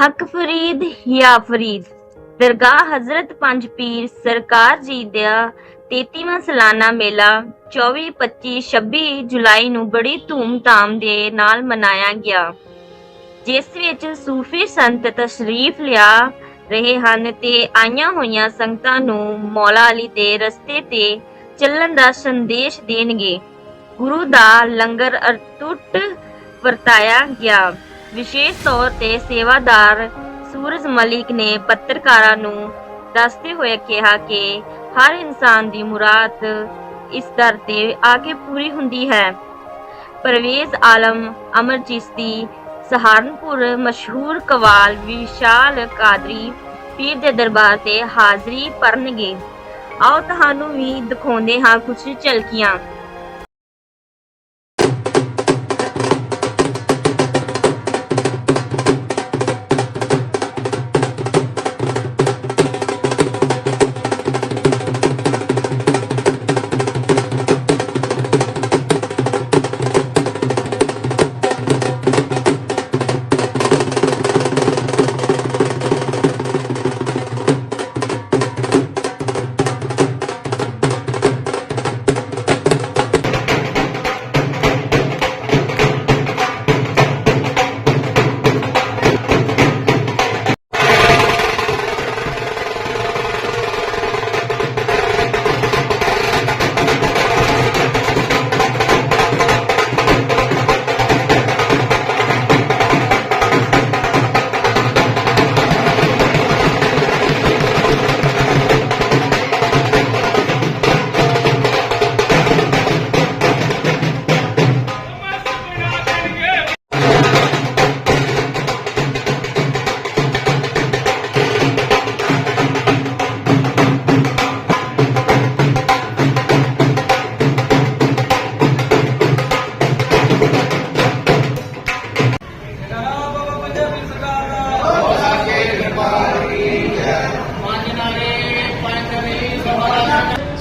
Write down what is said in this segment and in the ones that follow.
ਹਕ ਫਰੀਦ ਹਿਆ ਫਰੀਦ? ਦਰਗਾਹ ਹਜ਼ਰਤ ਪੰਜ ਪੀਰ ਸਰਕਾਰ ਜੀ ਦਾ 33ਵਾਂ ਸਾਲਾਨਾ ਮੇਲਾ 24 25 26 ਜੁਲਾਈ ਨੂੰ ਬੜੀ ਧੂਮ-ਧਾਮ ਦੇ ਨਾਲ ਮਨਾਇਆ ਗਿਆ। ਜਿਸ ਵਿੱਚ ਸੂਫੀ ਸੰਤ ਤਸ਼ਰੀਫ ਲਿਆ ਰਹੇ ਹਨ ਤੇ ਆਈਆਂ ਹੋਈਆਂ ਸੰਗਤਾਂ ਨੂੰ ਮੌਲਾ ਅਲੀ ਦੇ ਰਸਤੇ ਤੇ ਚੱਲਣ ਦਾ ਸੰਦੇਸ਼ ਦੇਣਗੇ। ਗੁਰੂ ਦਾ ਲੰਗਰ ਅਟੁੱਟ ਵਰਤਾਇਆ ਗਿਆ। ਵਿਸ਼ੇਸ਼ ਤੌਰ ਤੇ ਸੇਵਾਦਾਰ ਸੂਰਜ ਮਲਿਕ ਨੇ ਪੱਤਰਕਾਰਾਂ ਨੂੰ ਦੱਸਦੇ ਹੋਏ ਕਿਹਾ ਕਿ ਹਰ ਇਨਸਾਨ ਦੀ ਮੁਰਾਦ ਇਸ ਦਰ ਤੇ ਆ ਕੇ ਪੂਰੀ ਹੁੰਦੀ ਹੈ। ਪਰਵੇਜ਼ ਆਲਮ ਅਮਰਜੀਤ ਦੀ ਸਹਾਰਨਪੁਰ ਮਸ਼ਹੂਰ ਕਵਾਲ ਵਿਸ਼ਾਲ ਕਾਦਰੀ ਪੀਰ ਦੇ ਦਰਬਾਰ ਤੇ ਹਾਜ਼ਰੀ ਭਰਨਗੇ। ਆਓ ਤੁਹਾਨੂੰ ਵੀ ਦਿਖਾਉਂਦੇ ਹਾਂ ਕੁਝ ਝਲਕੀਆਂ।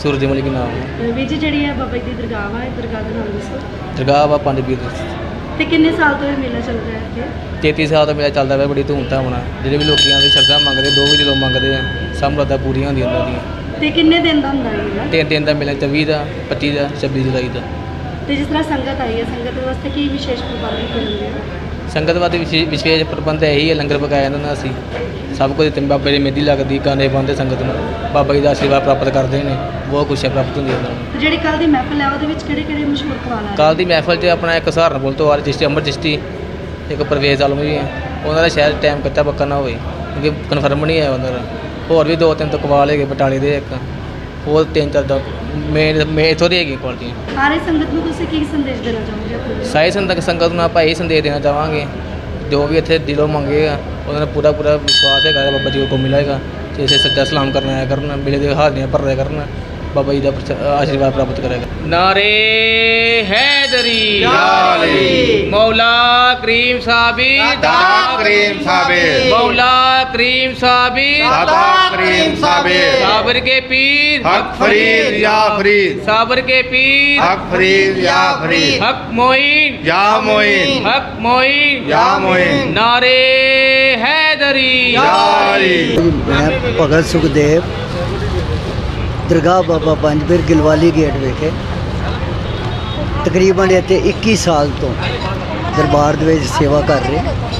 ਸੂਰਜ ਮਲਿਕ ਨਾਮ। ਹੈ। ਵੀਰ ਜੀ ਜਿਹੜੀ ਹੈ ਬਾਬਾ ਜੀ ਦੀ ਦਰਗਾਹ ਵਾ ਇਹ ਦਰਗਾਹ ਦਾ ਨਾਮ ਦੱਸੋ। ਦਰਗਾਹ ਵਾ ਪੰਜ ਪੀਰ ਤੇ ਕਿੰਨੇ ਸਾਲ ਤੋਂ ਇਹ ਮੇਲਾ ਚੱਲ ਰਿਹਾ ਹੈ ਇੱਥੇ? 33 ਸਾਲ ਤੋਂ ਮੇਰਾ ਚੱਲਦਾ ਪਿਆ ਬੜੀ ਧੂਮਧਾਮ ਨਾਲ। ਜਿਹੜੇ ਵੀ ਲੋਕੀ ਆਉਂਦੇ ਸ਼ਰਧਾ ਮੰਗਦੇ ਦੋ ਵੀ ਜਦੋਂ ਮੰਗਦੇ ਆ ਸਭ ਮੁਰਾਦਾਂ ਪੂਰੀਆਂ ਹੁੰਦੀਆਂ ਉਹਨਾਂ ਦੀਆਂ। ਤੇ ਕਿੰਨੇ ਦਿਨ ਦਾ ਹੁੰਦਾ ਇਹ ਮੇਲਾ? ਤਿੰਨ ਦਿਨ ਦਾ ਮੇਲਾ 24 ਦਾ 25 ਦਾ 26 ਜੁਲਾਈ ਦਾ। ਤੇ ਜਿਸ ਤਰ੍ਹਾਂ ਸੰਗਤ ਆਈ ਹੈ ਸੰਗਤ ਵਾਸਤੇ ਕੀ ਵਿਸ਼ੇਸ਼ ਪ੍ਰਬੰਧ ਕਰਨਗੇ ਸੰਗਤ ਵਾਸਤੇ ਵਿਸ਼ੇ- ਵਿਸ਼ੇਸ਼ ਪ੍ਰਬੰਧ ਇਹੀ ਹੈ ਲੰਗਰ ਪਕਾਇਆ ਜਾਂਦਾ ਅਸੀਂ। ਸਭ ਕੁਝ ਤੇ ਬਾਬੇ ਦੀ ਮੇਦੀ ਲੱਗਦੀ ਗਾਣੇ ਪਾਉਂਦੇ ਸੰਗਤ ਨੂੰ। ਬਾਬਾ ਜੀ ਦਾ ਆਸ਼ੀਰਵਾਦ ਪ੍ਰਾਪਤ ਕਰਦੇ ਨੇ ਬਹੁਤ ਖੁਸ਼ੀਆਂ ਪ੍ਰਾਪਤ ਹੁੰਦੀਆਂ ਉਹਨਾਂ ਨੂੰ। ਜਿਹੜੀ ਕੱਲ ਦੀ ਮਹਿਫਲ ਹੈ ਉਹਦੇ ਵਿੱਚ ਕਿਹੜੇ ਕਿਹੜੇ ਮਸ਼ਹੂਰ ਕਵਾਲ ਆ ਕੱਲ ਦੀ ਮਹਿਫਲ 'ਚ ਆਪਣਾ ਇੱਕ ਸਹਾਰਨਪੁਰ ਤੋਂ ਆ ਰਜਿਸਟਰੀ ਅਮਰ ਚਿਸ਼ਤੀ ਇੱਕ ਪਰਵੇਜ਼ ਆਲਮ ਵੀ ਹੈ। ਉਹਨਾਂ ਦਾ ਸ਼ਾਇਦ ਟਾਈਮ ਕੱਚਾ ਪੱਕਾ ਨਾ ਹੋਵੇ ਕਿਉਂਕਿ ਕਨਫਰਮ ਨਹੀਂ ਹੈ ਉਹਨਾਂ ਦਾ। ਹੋਰ ਵੀ ਦੋ ਤਿੰਨ ਤੋਂ ਕਵਾਲ ਹੈਗੇ ਬਟਾਲੇ ਦੇ ਇੱਕ। ਹੋਰ ਤਿੰਨ ਚਾਰ ਦਾ ਮੇਨ ਮੇ ਇਥੋਂ ਦੀ ਹੈਗੀ ਕੁਆਲਟੀਆਂ ਸਾਰੇ ਸੰਗਤ ਨੂੰ ਤੁਸੀਂ ਕੀ ਸੰਦੇਸ਼ ਦੇਣਾ ਚਾਹੋਗੇ ਆਪਣੇ ਸਾਰੀ ਸੰਗਤ ਸੰਗਤ ਨੂੰ ਆਪਾਂ ਇਹ ਸੰਦੇਸ਼ ਦੇਣਾ ਚਾਹਾਂਗੇ ਜੋ ਵੀ ਇੱਥੇ ਦਿਲੋਂ ਮੰਗੇਗਾ ਉਹਨਾਂ ਨੂੰ ਪੂਰਾ ਪੂਰਾ ਵਿਸ਼ਵਾਸ ਹੈਗਾ ਬਾਬਾ ਜੀ ਕੋ ਮਿਲੇਗਾ ਤੇ ਇਸੇ ਸੱਚਾ ਸਲਾਮ ਕਰਨ ਆਇਆ ਕਰਨ ਮਿਲੇ ਦੇ ਹਾਜ਼ਰੀਆਂ ਭਰਦੇ ਕਰਨ ਬਾਬਾ ਜੀ ਦਾ ਆਸ਼ੀਰਵਾਦ ਪ੍ਰਾਪਤ ਕਰੇਗਾ। ਨਾਰੇ ਹੈਦਰੀ। ਨਾਰੇ। ਮੌਲਾ ਕਰੀਮ ਸਾਹਿਬ ਦਾ ਕਰੀਮ ਸਾਹਿਬ ਮੌਲਾ करीम साबिर दाता करीम साबिर साबर के पीर हक फरीद या फरीद साबर के पीर हक फरीद या फरीद हक मोइन या मोइन हक मोइन या मोइन ਨਾਰੇ ਹੈਦਰੀ याली ਮੈਂ ਭਗਤ ਸੁਖਦੇਵ ਦਰਗਾਹ ਬਾਬਾ ਪੰਜਬੀਰ ਗਿਲਵਾਲੀ ਗੇਟ ਵਿਖੇ ਤਕਰੀਬਨ ਇੱਥੇ 21 ਸਾਲ ਤੋਂ ਦਰਬਾਰ ਦੇ ਵਿੱਚ ਸੇਵਾ ਕਰ ਰਹੇ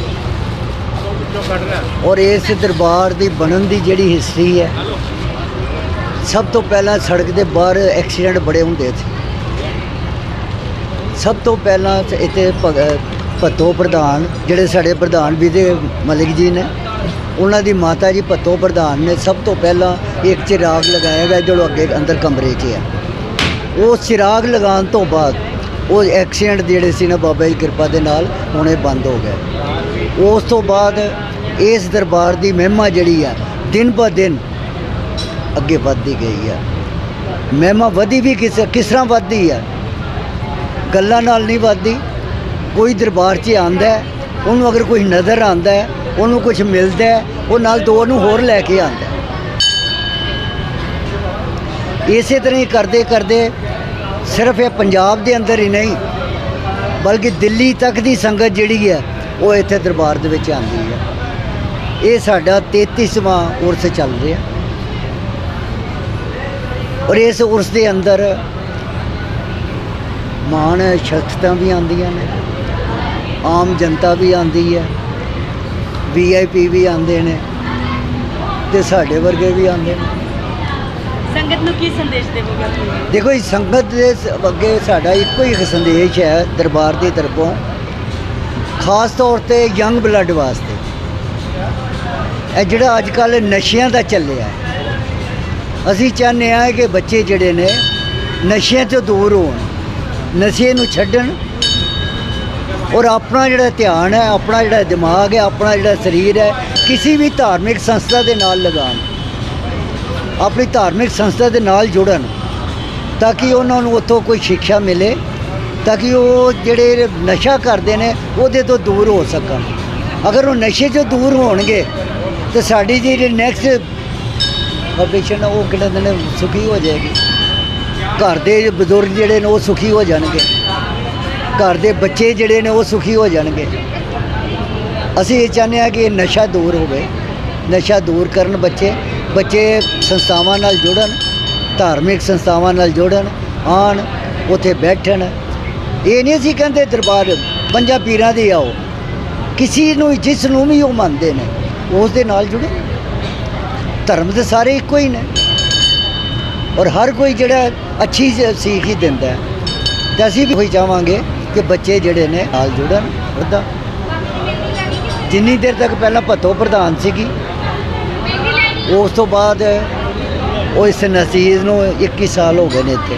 ਔਰ ਇਸ ਦਰਬਾਰ ਦੀ ਬਣਨ ਦੀ ਜਿਹੜੀ ਹਿਸਟਰੀ ਹੈ, ਸਭ ਤੋਂ ਪਹਿਲਾਂ ਸੜਕ ਦੇ ਬਾਹਰ ਐਕਸੀਡੈਂਟ ਬੜੇ ਹੁੰਦੇ ਸੀ। ਸਭ ਤੋਂ ਪਹਿਲਾਂ ਇੱਥੇ ਭਗ- ਭੱਤੋ ਪ੍ਰਧਾਨ ਜਿਹੜੇ ਸਾਡੇ ਪ੍ਰਧਾਨ ਵੀ ਦੇ ਮਲਿਕ ਜੀ ਨੇ, ਉਹਨਾਂ ਦੀ ਮਾਤਾ ਜੀ ਭੱਤੋ ਪ੍ਰਧਾਨ ਨੇ ਸਭ ਤੋਂ ਪਹਿਲਾਂ ਇੱਕ ਚਿਰਾਗ ਲਗਾਇਆ ਗਿਆ ਜੋ ਅੱਗੇ ਅੰਦਰ ਕਮਰੇ 'ਚ ਹੈ ਉਹ ਚਿਰਾਗ ਲਗਾਉਣ ਤੋਂ ਬਾਅਦ ਉਹ ਐਕਸੀਡੈਂਟ ਜਿਹੜੇ ਸੀ ਨਾ ਬਾਬਾ ਜੀ ਕਿਰਪਾ ਦੇ ਨਾਲ ਹੁਣੇ ਬੰਦ ਹੋ ਗਏ। ਉਸ ਤੋਂ ਬਾਅਦ ਇਸ ਦਰਬਾਰ ਦੀ ਮਹਿਮਾ ਜਿਹੜੀ ਆ, ਦਿਨ ਬ ਦਿਨ ਅੱਗੇ ਵੱਧਦੀ ਗਈ ਆ। ਮਹਿਮਾ ਵਧੀ ਵੀ ਕਿਸ ਕਿਸ ਤਰ੍ਹਾਂ ਵੱਧਦੀ ਆ? ਗੱਲਾਂ ਨਾਲ ਨਹੀਂ ਵੱਧਦੀ। ਕੋਈ ਦਰਬਾਰ 'ਚ ਆਂਦਾ ਉਹਨੂੰ ਅਗਰ ਕੋਈ ਨਜ਼ਰ ਆਂਦਾ ਉਹਨੂੰ ਕੁਝ ਮਿਲਦਾ ਉਹ ਨਾਲ ਦੋ ਨੂੰ ਹੋਰ ਲੈ ਕੇ ਆਂਦਾ ਹੈ। ਇਸੇ ਤਰ੍ਹਾਂ ਹੀ ਕਰਦੇ ਕਰਦੇ ਸਿਰਫ ਇਹ ਪੰਜਾਬ ਦੇ ਅੰਦਰ ਹੀ ਨਹੀਂ, ਬਲਕਿ ਦਿੱਲੀ ਤੱਕ ਦੀ ਸੰਗਤ ਜਿਹੜੀ ਹੈ, ਉਹ ਇੱਥੇ ਦਰਬਾਰ ਦੇ ਵਿੱਚ ਆਉਂਦੀ ਹੈ। ਇਹ ਸਾਡਾ 33ਵਾਂ ਉਰਸ ਚੱਲ ਰਿਹਾ। ਔਰ ਇਸ ਉਰਸ ਦੇ ਅੰਦਰ ਮਾਣ ਸ਼ਖਤਾਂ ਵੀ ਆਉਂਦੀਆਂ ਨੇ ਆਮ ਜਨਤਾ ਵੀ ਆਉਂਦੀ ਹੈ ਵੀਆਈਪੀ ਵੀ ਆਉਂਦੇ ਨੇ ਤੇ ਸਾਡੇ ਵਰਗੇ ਵੀ ਆਉਂਦੇ ਨੇ। ਸੰਗਤ ਨੂੰ ਕੀ ਸੰਦੇਸ਼ ਦੇਵੋਗੇ? ਦੇਖੋ ਇਸ ਸੰਗਤ ਦੇ ਅੱਗੇ ਸਾਡਾ ਇੱਕੋ ਹੀ ਸੰਦੇਸ਼ ਹੈ ਦਰਬਾਰ ਦੀ ਤਰਫੋਂ ਖਾਸ ਤੌਰ ਤੇ ਯੰਗ ਬਲੱਡ ਵਾਸਤੇ। ਇਹ ਜਿਹੜਾ ਅੱਜ ਕੱਲ ਨਸ਼ਿਆਂ ਦਾ ਚੱਲਿਆ। ਅਸੀਂ ਚਾਹੁੰਦੇ ਹਾਂ ਕਿ ਬੱਚੇ ਜਿਹੜੇ ਨੇ ਨਸ਼ਿਆਂ ਤੋਂ ਦੂਰ ਹੋਣ, ਨਸ਼ੇ ਨੂੰ ਛੱਡਣ ਔਰ ਆਪਣਾ ਜਿਹੜਾ ਧਿਆਨ ਹੈ, ਆਪਣਾ ਜਿਹੜਾ ਦਿਮਾਗ ਹੈ, ਆਪਣਾ ਜਿਹੜਾ ਸਰੀਰ ਹੈ, ਕਿਸੇ ਵੀ ਧਾਰਮਿਕ ਸੰਸਥਾ ਦੇ ਨਾਲ ਲਗਾਉਣ, ਆਪਣੀ ਧਾਰਮਿਕ ਸੰਸਥਾ ਦੇ ਨਾਲ ਜੁੜਨ ਤਾਂ ਕਿ ਉਹਨਾਂ ਨੂੰ ਉੱਥੋਂ ਕੋਈ ਸਿੱਖਿਆ ਮਿਲੇ, ਤਾਂ ਕਿ ਉਹ ਜਿਹੜੇ ਨਸ਼ਾ ਕਰਦੇ ਨੇ ਉਹਦੇ ਤੋਂ ਦੂਰ ਹੋ ਸਕਣ। ਅਗਰ ਉਹ ਨਸ਼ੇ ਤੋਂ ਦੂਰ ਹੋਣਗੇ ਤੇ ਸਾਡੀ ਜਿਹੜੀ ਨੈਕਸਟ ਪਬਲਿਸ਼ਨ ਉਹ ਕਿਹੜਾ ਦਿਨ ਸੁਖੀ ਹੋ ਜਾਏਗੀ। ਘਰ ਦੇ ਬਜ਼ੁਰਗ ਜਿਹੜੇ ਨੇ, ਉਹ ਸੁਖੀ ਹੋ ਜਾਣਗੇ। ਘਰ ਦੇ ਬੱਚੇ ਜਿਹੜੇ ਨੇ, ਉਹ ਸੁਖੀ ਹੋ ਜਾਣਗੇ। ਅਸੀਂ ਇਹ ਚਾਹੁੰਦੇ ਹਾਂ ਕਿ ਇਹ ਨਸ਼ਾ ਦੂਰ ਹੋਵੇ। ਨਸ਼ਾ ਦੂਰ ਕਰਨ ਬੱਚੇ ਬੱਚੇ ਸੰਸਥਾਵਾਂ ਨਾਲ ਜੁੜਨ, ਧਾਰਮਿਕ ਸੰਸਥਾਵਾਂ ਨਾਲ ਜੁੜਨ ਆਣ ਉੱਥੇ ਬੈਠਣ। ਇਹ ਨਹੀਂ ਅਸੀਂ ਕਹਿੰਦੇ ਦਰਬਾਰ, ਪੰਜਾਂ ਪੀਰਾਂ ਦੇ ਆਓ। ਕਿਸੇ ਨੂੰ, ਜਿਸ ਨੂੰ ਵੀ ਉਹ ਮੰਨਦੇ ਨੇ। ਉਸ ਦੇ ਨਾਲ ਜੁੜੋ। ਧਰਮ ਦੇ ਸਾਰੇ ਇੱਕੋ ਹੀ ਨੇ। ਔਰ ਹਰ ਕੋਈ ਜਿਹੜਾ ਅੱਛੀ ਸੀਖ ਹੀ ਦਿੰਦਾ ਹੈ। ਤੇ ਅਸੀਂ ਵੀ ਉਹੀ ਚਾਹਾਂਗੇ ਕਿ ਬੱਚੇ ਜਿਹੜੇ ਨੇ ਨਾਲ ਜੁੜਨ ਉਹਦਾ ਜਿੰਨੀ ਦੇਰ ਤੱਕ ਪਹਿਲਾਂ ਭੱਤੋ ਪ੍ਰਧਾਨ ਸੀਗੀ ਉਸ ਤੋਂ ਬਾਅਦ ਉਹ ਇਸ ਨਸੀਜ਼ ਨੂੰ 21 ਸਾਲ ਹੋ ਗਏ ਨੇ ਇੱਥੇ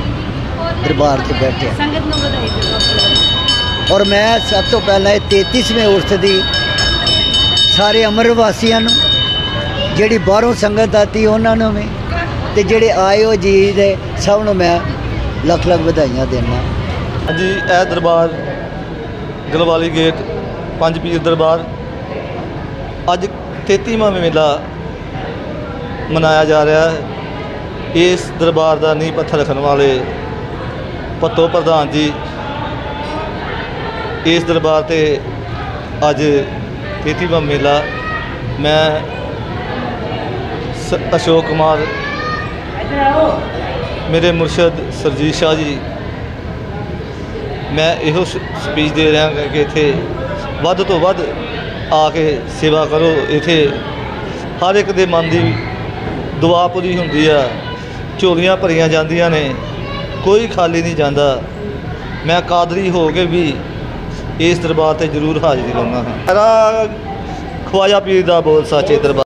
ਦਰਬਾਰ 'ਤੇ ਬੈਠੇ। ਸੰਗਤ ਨੂੰ ਵਧਾਈ ਦਿਓ। ਔਰ ਮੈਂ ਸਭ ਤੋਂ ਪਹਿਲਾਂ ਇਹ 33ਵੇਂ ਉਰਸ ਦੀ ਸਾਰੇ ਅਮਰ ਵਾਸੀਆਂ ਨੂੰ, ਜਿਹੜੀ ਬਾਹਰੋਂ ਸੰਗਤ ਆਤੀ ਉਹਨਾਂ ਨੂੰ ਵੀ, ਤੇ ਜਿਹੜੇ ਆਏ ਹੋ ਜੀ ਦੇ, ਸਭ ਨੂੰ ਮੈਂ ਲੱਖ ਲੱਖ ਵਧਾਈਆਂ ਦੇਣਾ ਹਾਂਜੀ, ਇਹ ਦਰਬਾਰ ਗਲਵਾਲੀ ਗੇਟ, ਪੰਜ ਪੀਰ ਦਰਬਾਰ, ਅੱਜ 33ਵਾਂ ਮੇਲਾ ਮਨਾਇਆ ਜਾ ਰਿਹਾ ਹੈ। ਇਸ ਦਰਬਾਰ ਦਾ ਨੀਂਹ ਪੱਥਰ ਰੱਖਣ ਵਾਲੇ ਪੱਤੋ ਪ੍ਰਧਾਨ ਜੀ, ਇਸ ਦਰਬਾਰ ਤੇ ਅੱਜ 33ਵਾਂ ਮੇਲਾ, ਮੈਂ ਸ- ਅਸ਼ੋਕ ਕੁਮਾਰ, ਮੇਰੇ ਮੁਰਸ਼ਦ ਸਰਜੀਤ ਸ਼ਾਹ ਜੀ, ਮੈਂ ਇਹੋ ਸਪੀਚ ਦੇ ਰਿਹਾ ਕਿ ਇੱਥੇ ਵੱਧ ਤੋਂ ਵੱਧ ਆ ਕੇ ਸੇਵਾ ਕਰੋ। ਇੱਥੇ ਹਰ ਇੱਕ ਦੇ ਮਨ ਦੀ ਦੁਆ ਪੂਰੀ ਹੁੰਦੀ ਆ। ਝੋਲੀਆਂ ਭਰੀਆਂ ਜਾਂਦੀਆਂ ਨੇ, ਕੋਈ ਖਾਲੀ ਨਹੀਂ ਜਾਂਦਾ। ਮੈਂ ਕਾਦਰੀ ਹੋ ਕੇ ਵੀ ਇਸ ਦਰਬਾਰ ਤੇ ਜ਼ਰੂਰ ਹਾਜ਼ਰੀ ਲਾਉਣਾ ਹਾਂ। ਮੇਰਾ ਖਵਾਜਾ ਪੀਰ ਦਾ ਬੋਲ ਸਾਚੇ ਦਰਬਾਰ